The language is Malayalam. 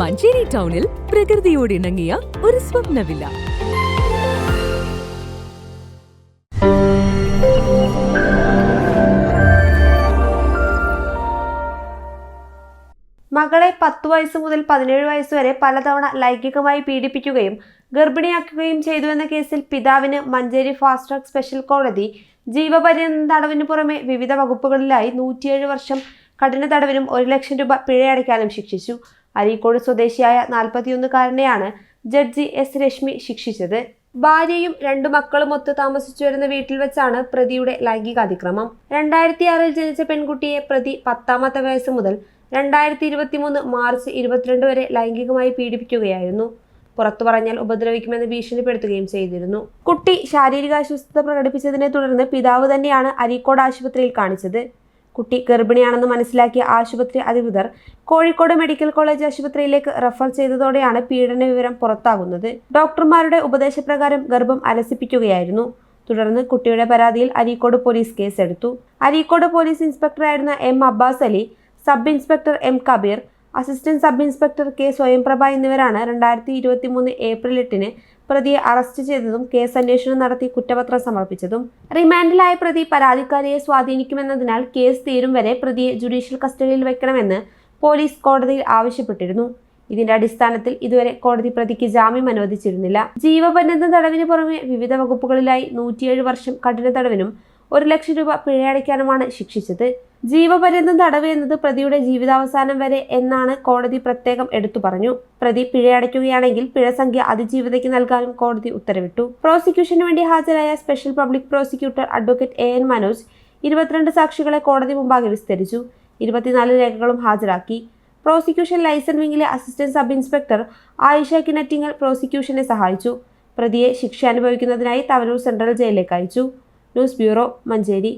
മഞ്ചേരി ടൗണിൽ പ്രകൃതിയോട് ഇണങ്ങിയ ഒരു സ്വപ്നവില്ല. മകളെ പത്ത് വയസ്സ് മുതൽ പതിനേഴ് വയസ്സ് വരെ പലതവണ ലൈംഗികമായി പീഡിപ്പിക്കുകയും ഗർഭിണിയാക്കുകയും ചെയ്തുവെന്ന കേസിൽ പിതാവിന് മഞ്ചേരി ഫാസ്റ്റ് ട്രാക്ക് സ്പെഷ്യൽ കോടതി ജീവപര്യന്തം തടവിന് പുറമെ വിവിധ വകുപ്പുകളിലായി നൂറ്റിയേഴ് വർഷം കഠിന തടവിനും ഒരു ലക്ഷം രൂപ പിഴയടയ്ക്കാനും ശിക്ഷിച്ചു. അരീക്കോട് സ്വദേശിയായ നാൽപ്പത്തിയൊന്നുകാരനെയാണ് ജഡ്ജി എസ് രശ്മി ശിക്ഷിച്ചത്. ഭാര്യയും രണ്ടു മക്കളും ഒത്ത് താമസിച്ചു വരുന്ന വീട്ടിൽ വെച്ചാണ് പ്രതിയുടെ ലൈംഗിക അതിക്രമം രണ്ടായിരത്തി ആറിൽ ജനിച്ച പെൺകുട്ടിയെ പ്രതി പത്താമത്തെ വയസ്സ് മുതൽ രണ്ടായിരത്തി ഇരുപത്തിമൂന്ന് മാർച്ച് ഇരുപത്തിരണ്ട് വരെ ലൈംഗികമായി പീഡിപ്പിക്കുകയായിരുന്നു. പുറത്തു പറഞ്ഞാൽ ഉപദ്രവിക്കുമെന്ന് ഭീഷണിപ്പെടുത്തുകയും ചെയ്തിരുന്നു. കുട്ടി ശാരീരിക അസ്വസ്ഥത പ്രകടിപ്പിച്ചതിനെ തുടർന്ന് പിതാവ് തന്നെയാണ് അരീക്കോട് ആശുപത്രിയിൽ കാണിച്ചത്. കുട്ടി ഗർഭിണിയാണെന്ന് മനസ്സിലാക്കിയ ആശുപത്രി അധികൃതർ കോഴിക്കോട് മെഡിക്കൽ കോളേജ് ആശുപത്രിയിലേക്ക് റഫർ ചെയ്തതോടെയാണ് പീഡന വിവരം പുറത്താകുന്നത്. ഡോക്ടർമാരുടെ ഉപദേശപ്രകാരം ഗർഭം അലസിപ്പിക്കുകയായിരുന്നു. തുടർന്ന് കുട്ടിയുടെ പരാതിയിൽ അരീക്കോട് പോലീസ് കേസെടുത്തു. Areekode police ഇൻസ്പെക്ടറായിരുന്ന M Abbas Ali sub inspector M Kabeer assistant sub inspector K Swayamprabha എന്നിവരാണ് രണ്ടായിരത്തി ഇരുപത്തി മൂന്ന് ഏപ്രിൽ എട്ടിന് പ്രതിയെ അറസ്റ്റ് ചെയ്തതും കേസ് അന്വേഷണം നടത്തി കുറ്റപത്രം സമർപ്പിച്ചതും. റിമാൻഡിലായ പ്രതി പരാതിക്കാരിയെ സ്വാധീനിക്കുമെന്നതിനാൽ കേസ് തീരും വരെ പ്രതിയെ ജുഡീഷ്യൽ കസ്റ്റഡിയിൽ വെക്കണമെന്ന് പോലീസ് കോടതിയിൽ ആവശ്യപ്പെട്ടിരുന്നു. ഇതിന്റെ അടിസ്ഥാനത്തിൽ ഇതുവരെ കോടതി പ്രതിക്ക് ജാമ്യം അനുവദിച്ചിരുന്നില്ല. ജീവപര്യന്ത തടവിന് പുറമെ വിവിധ വകുപ്പുകളിലായി നൂറ്റിയേഴ് വർഷം കഠിന തടവിനും ഒരു ലക്ഷം രൂപ പിഴയടയ്ക്കാനുമാണ് ശിക്ഷിച്ചത്. ജീവപര്യന്തം തടവ് എന്നത് പ്രതിയുടെ ജീവിതാവസാനം വരെ എന്നാണ് കോടതി പ്രത്യേകം എടുത്തു പറഞ്ഞു. പ്രതി പിഴയടയ്ക്കുകയാണെങ്കിൽ പിഴസംഖ്യ അതിജീവിതയ്ക്ക് നൽകാനും കോടതി ഉത്തരവിട്ടു. പ്രോസിക്യൂഷന് വേണ്ടി ഹാജരായ special public prosecutor advocate A N Manoj ഇരുപത്തിരണ്ട് സാക്ഷികളെ കോടതി മുമ്പാകെ വിസ്തരിച്ചു. ഇരുപത്തിനാല് രേഖകളും ഹാജരാക്കി. Prosecution liaison വിംഗിലെ assistant sub inspector Ayisha Kinattingal പ്രോസിക്യൂഷനെ സഹായിച്ചു. പ്രതിയെ ശിക്ഷ അനുഭവിക്കുന്നതിനായി തവനൂർ സെൻട്രൽ ജയിലിലേക്ക് അയച്ചു. News bureau Manjeri.